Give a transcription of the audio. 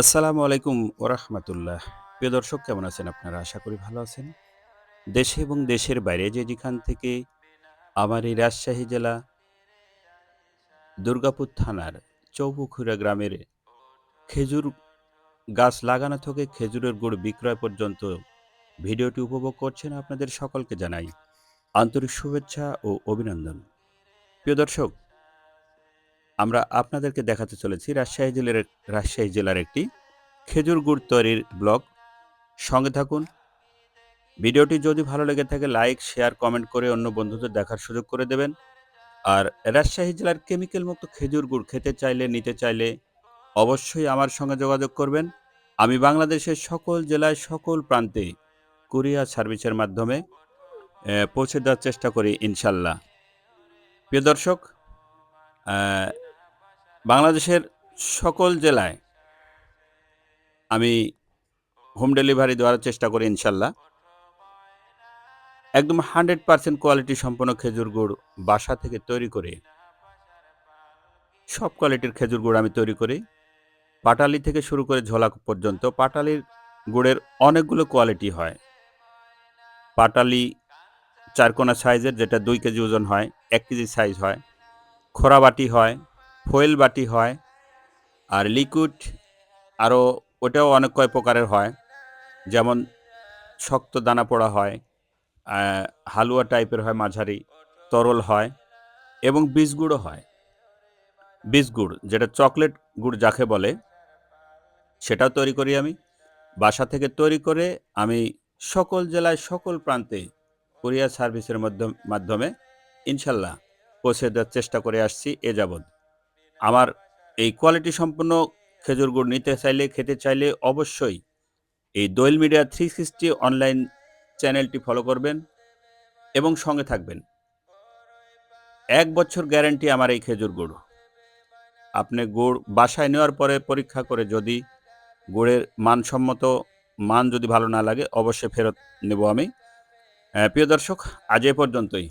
আসসালামু আলাইকুম ওরহমতুল্লাহ। প্রিয় দর্শক, কেমন আছেন আপনারা? আশা করি ভালো আছেন। দেশে এবং দেশের বাইরে যে যেখান থেকে আমার এই রাজশাহী জেলা দুর্গাপুর থানার চৌপুখুরা গ্রামের খেজুর গাছ লাগানো থেকে খেজুরের গুড় বিক্রয় পর্যন্ত ভিডিওটি উপভোগ করছেন আপনাদের সকলকে জানাই আন্তরিক শুভেচ্ছা ও অভিনন্দন। প্রিয় দর্শক আমরা আপনাদেরকে দেখাতে চলেছি রাজশাহী জেলার রাজশাহী জেলার একটি খেজুর গুড় তৈরির ব্লগ। সঙ্গে থাকুন। ভিডিওটি যদি ভালো লেগে থাকে, লাইক, শেয়ার, কমেন্ট করে অন্য বন্ধুদের দেখার সুযোগ করে দেবেন। আর রাজশাহী জেলার কেমিক্যাল মুক্ত খেজুর গুড় খেতে চাইলে, নিতে চাইলে অবশ্যই আমার সঙ্গে যোগাযোগ করবেন। আমি বাংলাদেশের সকল জেলায় সকল প্রান্তে কুরিয়ার সার্ভিসের মাধ্যমে পৌঁছে দেওয়ার চেষ্টা করি ইনশাল্লাহ। প্রিয় দর্শক বাংলাদেশের সকল জেলায় আমি হোম ডেলিভারি দেওয়ার চেষ্টা করি ইনশাল্লাহ। একদম হান্ড্রেড পার্সেন্ট কোয়ালিটি সম্পন্ন খেজুর গুড় বাসা থেকে তৈরি করে, সব কোয়ালিটির খেজুর গুড় আমি তৈরি করি। পাটালি থেকে শুরু করে ঝোলা পর্যন্ত পাটালির গুড়ের অনেকগুলো কোয়ালিটি হয়। পাটালি চারকোনা সাইজের যেটা দুই কেজি ওজন হয়, এক কেজি সাইজ হয়। খোরাবাটি হয় ফয়েল বাটি হয় আর লিকুইড আরও ওটাও অনেক কয় প্রকারের হয়। যেমন শক্ত দানা পোড়া হয় হালুয়া টাইপের হয়, মাঝারি তরল হয় এবং বীজ গুঁড়ো হয়। বীজ গুড় যেটা চকলেট গুড় যাকে বলে, সেটাও তৈরি করি আমি। বাসা থেকে তৈরি করে আমি সকল জেলায় সকল প্রান্তে কুরিয়ার সার্ভিসের মাধ্যম ইনশাল্লাহ পৌঁছে দেওয়ার চেষ্টা করে আসছি এ যাবৎ। আমার এই কোয়ালিটি সম্পন্ন খেজুর গুড় নিতে চাইলে, খেতে চাইলে অবশ্যই এই Doyel media three sixty online চ্যানেলটি ফলো করবেন এবং সঙ্গে থাকবেন। এক বছর গ্যারান্টি আমার এই খেজুর গুড়। আপনি গুড় বাসায় নেওয়ার পরে পরীক্ষা করে যদি গুড়ের মানসম্মত মান যদি ভালো না লাগে, অবশ্যই ফেরত নেব আমি। প্রিয় দর্শক, আজ এ পর্যন্তই।